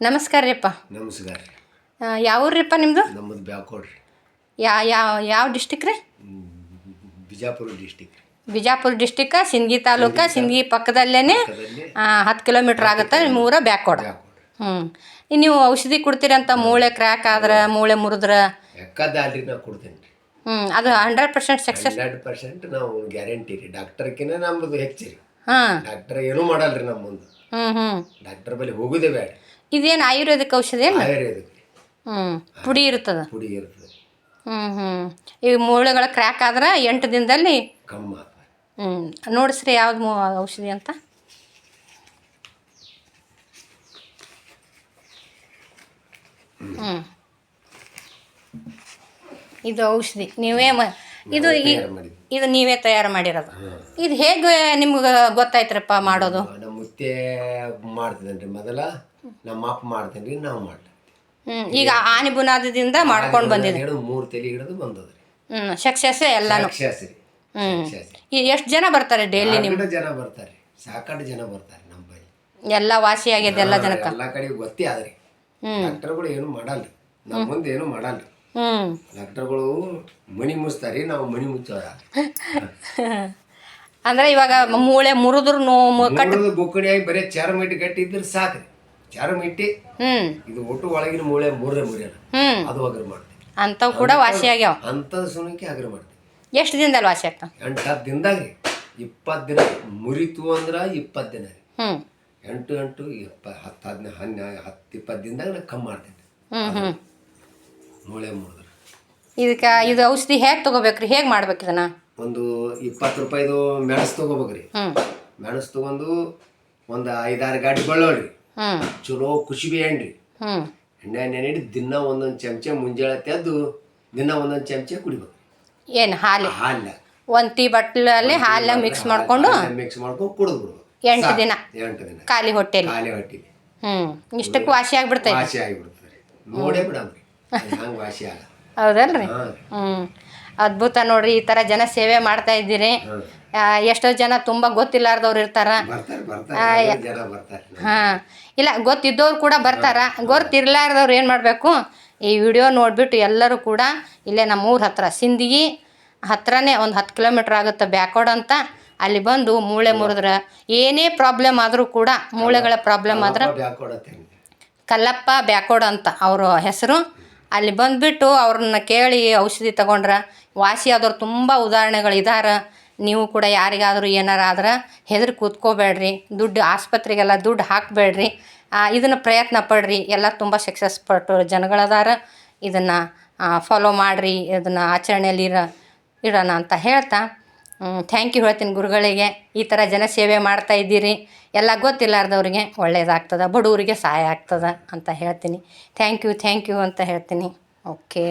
ನಮಸ್ಕಾರ ರೀಪ್ಪ. ನಮಸ್ಕಾರ ಯಾವ ಊರ್ರಿಪ್ಪ ನಿಮ್ಮದು ನಮ್ಮದು ಬ್ಯಾಕೋಡ್ರಿ. ಯಾ ಯಾವ ಯಾವ ಡಿಸ್ಟಿಕ್ ರೀ? ಬಿಜಾಪುರ ಡಿಸ್ಟಿಕ್ ಬಿಜಾಪುರ ಡಿಸ್ಟಿಕ್ ಸಿಂದಗಿ ತಾಲೂಕ ಸಿಂದಗಿ ಪಕ್ಕದಲ್ಲೇ ಹತ್ತು ಕಿಲೋಮೀಟ್ರ್ ಆಗುತ್ತೆ ನಿಮ್ಮ ಊರ ಬ್ಯಾಕ್ವಾಡ ಬ್ಯಾಕೋಡ್. ಹ್ಞೂ ನೀವು ಔಷಧಿ ಕೊಡ್ತೀರಂತ ಮೂಳೆ ಕ್ರ್ಯಾಕ್ ಆದ್ರೆ ಮೂಳೆ ಮುರಿದ್ರೆ? ಎಕ್ಕದಾಲ್ರಿ ನಾ ಕೊಡ್ತೇನೆ ರೀ. ಹ್ಞೂ ಅದು hundred percent success hundred percent ನಾವು ಗ್ಯಾರಂಟಿ ರೀ. ಡಾಕ್ಟರ್ಕಿನ ನಮ್ಮದು ಹೆಚ್ಚು ರೀ. ಹಾಂ. ಡಾಕ್ಟರ್ ಏನೂ ಮಾಡಲ್ರಿ ನಮ್ಮ ಮುಂದೆ ಹ್ಞೂ ಹ್ಞೂ ಡಾಕ್ಟರ್ ಬಳಿ ಹೋಗುದೇ ಬೇಡ ಇದೇನು ಆಯುರ್ವೇದಿಕ್ ಔಷಧಿ ಏನು ಹ್ಞೂ ಪುಡಿ ಇರ್ತದೆ ಪುಡಿ ಇರ್ತದೆ ಹ್ಞೂ ಹ್ಞೂ ಈ ಮೂಳೆಗಳ ಕ್ರ್ಯಾಕ್ ಆದ್ರೆ ಎಂಟು ದಿನದಲ್ಲಿ ಕಮ್ಮ ಹ್ಞೂ ನೋಡಿಸ್ರಿ ಯಾವ್ದು ಮೂ ಔಷಧಿ ಅಂತ. ಹ್ಞೂ ಇದು ಔಷಧಿ. ನೀವೇ ಮ ಇದು ಈ- ಇದು ನೀವೇ ತಯಾರು ಮಾಡಿರೋದು. ಇದು ಹೇಗೆ ನಿಮ್ಗೆ ಗೊತ್ತಾಯ್ತ್ರಪ್ಪ ಮಾಡೋದು? ಮುತ್ತೆ ಮಾಡ್ತಿದ್ದೇನೆ ಮೊದಲ? ನಮ್ಮ ಅಪ್ಪ ಮಾಡ್ತೇನೆ ರೀ ನಾವು ಮಾಡ್ಲಿ ಈಗ ಆನೆ ಬುನಾದದಿಂದ ಮಾಡ್ಕೊಂಡು ಬಂದಿದೆ. ಹಿಡಿದು ಮೂರು ತಲೆ ಹಿಡಿದು ಬಂದದ್ರಿ. ಸಕ್ಸಸ್ ಎಲ್ಲಾನು. ಹ್ಞೂ ರಾಕ್ಷಸ ಎಷ್ಟು ಜನ ಬರ್ತಾರೆ ಡೈಲಿ ನಿಮ್ಮ ಸಾಕಷ್ಟು ಜನ ಬರ್ತಾರೆ ಸಾಕಷ್ಟು ಜನ ಬರ್ತಾರೆ ನಮ್ಮ ಬಳಿ. ಎಲ್ಲ ವಾಸಿ ಆಗಿದೆ ಎಲ್ಲ ಜನಕ್ಕೆ? ಎಲ್ಲ ಕಡೆ ಗೊತ್ತೇ ಆದ್ರಿ. ಡಾಕ್ಟರ್ಗಳು ಏನು ಮಾಡಲ್ರಿ. ನಮ್ಮ ಮುಂದೆ ಏನು ಮಾಡಲ್ಲ ಡಾಕ್ಟರ್ಗಳು ಮಣಿ ಮುಚ್ತಾರೆ ನಾವು ಮಣಿ ಮುಚ್ಚೋರ ಅಂದ್ರೆ ಇವಾಗ ಮೂಳೆ ಮುರಿದ್ರು ನೋವು ಕಟ್ ಬುಕ್ಕಡಿಯಾಗಿ ಬರೀ ಚರ್ಮ ಇಟ್ಟು ಗಟ್ಟಿ ಇದ್ರೆ ಸಾಕು ಚರ್ಮ ಇಟ್ಟಿ ಹ್ಮ್. ಇದು ಒಟ್ಟು ಒಳಗಿನ ಮೂಳೆ ಮುರ್ರೆ ಮುರಿಯೋಣ. ಹ್ಮ್. ಅದು ಅಗ್ರ ಮಾಡ್ತೀವಿ. ಅಂಥವು ಕೂಡ ವಾಸಿ ಆಗ್ಯಾವ. ಅಂಥದ್ದು ಸುನಕ್ಕೆ ಅಗ್ರ ಮಾಡ್ತೀವಿ. ಎಷ್ಟು ದಿನದಲ್ಲಿ ವಾಸಿ ಆಗ್ತಾವ? ಎಂಟು ಹತ್ತು ದಿನದಾಗ ರೀ. ಇಪ್ಪತ್ತು ದಿನ ಮುರಿತು ಅಂದ್ರೆ ಇಪ್ಪತ್ತು ದಿನ ರೀ. ಹ್ಮ್. ಎಂಟು ಎಂಟು ಇಪ್ಪ ಹತ್ತು ಹದಿನ ಹನ್ನೆರಡು ಹತ್ತು ಇಪ್ಪತ್ತು ದಿನದಾಗ ನಾ ಕಮ್ಮಿ ಮಾಡ್ತೇನೆ. ಹ್ಮ್ ಹ್ಮ್. ಮೂಳೆ ಮುರಿದ್ರೆ. ಇದಕ್ಕೆ ಇದು ಔಷಧಿ ಹೇಗೆ ತಗೋಬೇಕ್ರಿ? ಹೇಗೆ ಮಾಡ್ಬೇಕು ಇದನ್ನ? ಒಂದು ಇಪ್ಪತ್ತು ರೂಪಾಯಿದು ಮೆಣಸು ತೊಗೋಬೇಕ್ರಿ. ಹ್ಮ್. ಮೆಣಸು ತಗೊಂಡು ಒಂದು ಐದಾರು ಗಾಡಿ ಬಳ್ಳೋಳ್ರಿ ಚಲೋ ಖುಷಿಬಿ ಎಣ್ಣೆ ಎಣ್ಣೆ ನೆನೆಡಿ ದಿನ ಒಂದೊಂದು ಚಮಚ ಮುಂಜಾನೆ ತೆದ್ದು ದಿನ ಒಂದೊಂದು ಚಮಚ ಕುಡಿಬೇಕು. ಏನು ಹಾಲು? ಹಾಲ ಒಂದು ಟೀ ಬಟ್ಲಲ್ಲಿ ಹಾಲ ಮಿಕ್ಸ್ ಮಾಡ್ಕೊಂಡು ಮಿಕ್ಸ್ ಮಾಡ್ಕೊಂಡು ಕುಡಿದು ಬಿಡ್ಬೇಕು. ಎಂಟು ದಿನ. ಎಂಟು ದಿನ. ಖಾಲಿ ಹೊಟ್ಟೆ ಖಾಲಿ ಹೊಟ್ಟೆ ಹ್ಞೂ ಇಷ್ಟಕ್ಕೆ ವಾಸಿ ಆಗ್ಬಿಡ್ತೈತಿ. ವಾಸಿ ಆಗಿಬಿಡ್ತಾರೆ ನೋಡೇ ಬಿಡಮ್ರಿ ಹಂಗೆ ವಾಸಿ ಆಗ ಹೌದಲ್ರಿ? ಹ್ಞೂ ಅದ್ಭುತ ನೋಡ್ರಿ ಈ ಥರ ಜನ ಸೇವೆ ಮಾಡ್ತಾ ಇದ್ದೀರಿ. ಆ, ಎಷ್ಟೋ ಜನ ತುಂಬ ಗೊತ್ತಿಲ್ಲಾರ್ದವ್ರು ಇರ್ತಾರ. ಬರ್ತಾರೆ ಬರ್ತಾರೆ. ಜನ ಬರ್ತಾರೆ. ಹಾಂ. ಇಲ್ಲ ಗೊತ್ತಿದ್ದವ್ರು ಕೂಡ ಬರ್ತಾರ. ಗೊತ್ತಿರ್ಲಾರ್ದವ್ರು ಏನು ಮಾಡಬೇಕು? ಈ ವಿಡಿಯೋ ನೋಡಿಬಿಟ್ಟು ಎಲ್ಲರೂ ಕೂಡ ಇಲ್ಲೇ ನಮ್ಮ ಊರ ಹತ್ರ ಸಿಂದಗಿ ಹತ್ರನೇ ಒಂದು ಹತ್ತು ಕಿಲೋಮೀಟ್ರ್ ಆಗುತ್ತೆ ಬ್ಯಾಕ್ವರ್ಡ್ ಅಂತ. ಅಲ್ಲಿ ಬಂದು ಮೂಳೆ ಮುರಿದ್ರೆ ಏನೇ ಪ್ರಾಬ್ಲಮ್ ಆದರೂ ಕೂಡ ಮೂಳೆಗಳ ಪ್ರಾಬ್ಲಮ್ ಆದ್ರೆ ಬ್ಯಾಕ್ ಕೊಡತ್ತೆ ಕಲ್ಲಪ್ಪ ಬ್ಯಾಕೋಡ್ ಅಂತ ಅವರು ಹೆಸರು. ಅಲ್ಲಿ ಬಂದುಬಿಟ್ಟು ಅವ್ರನ್ನ ಕೇಳಿ ಔಷಧಿ ತಗೊಂಡ್ರೆ. ವಾಸಿ ಆದವ್ರು ತುಂಬ ಉದಾಹರಣೆಗಳಿದಾರ. ನೀವು ಕೂಡ ಯಾರಿಗಾದರೂ ಏನಾರ ಆದ್ರೆ ಹೆದರಿ ಕೂತ್ಕೋಬೇಡ್ರಿ. ದುಡ್ಡು ಆಸ್ಪತ್ರೆಗೆಲ್ಲ ದುಡ್ಡು ಹಾಕಬೇಡ್ರಿ. ಇದನ್ನು ಪ್ರಯತ್ನ ಪಡ್ರಿ. ಎಲ್ಲ ತುಂಬ ಸಕ್ಸಸ್ ಪಟ್ಟು ಜನಗಳದಾರ. ಇದನ್ನು ಫಾಲೋ ಮಾಡಿರಿ. ಇದನ್ನು ಆಚರಣೆಯಲ್ಲಿ ಇಡೋಣ ಅಂತ ಹೇಳ್ತಾ. ಥ್ಯಾಂಕ್ ಯು ಹೇಳ್ತೀನಿ ಗುರುಗಳಿಗೆ. ಈ ಥರ ಜನ ಸೇವೆ ಮಾಡ್ತಾ ಇದ್ದೀರಿ. ಎಲ್ಲ ಗೊತ್ತಿಲ್ಲಾರ್ದವ್ರಿಗೆ ಒಳ್ಳೇದಾಗ್ತದೆ, ಬಡವರಿಗೆ ಸಹಾಯ ಆಗ್ತದೆ ಅಂತ ಹೇಳ್ತೀನಿ. ಥ್ಯಾಂಕ್ ಯು ಥ್ಯಾಂಕ್ ಯು ಅಂತ ಹೇಳ್ತೀನಿ. ಓಕೆ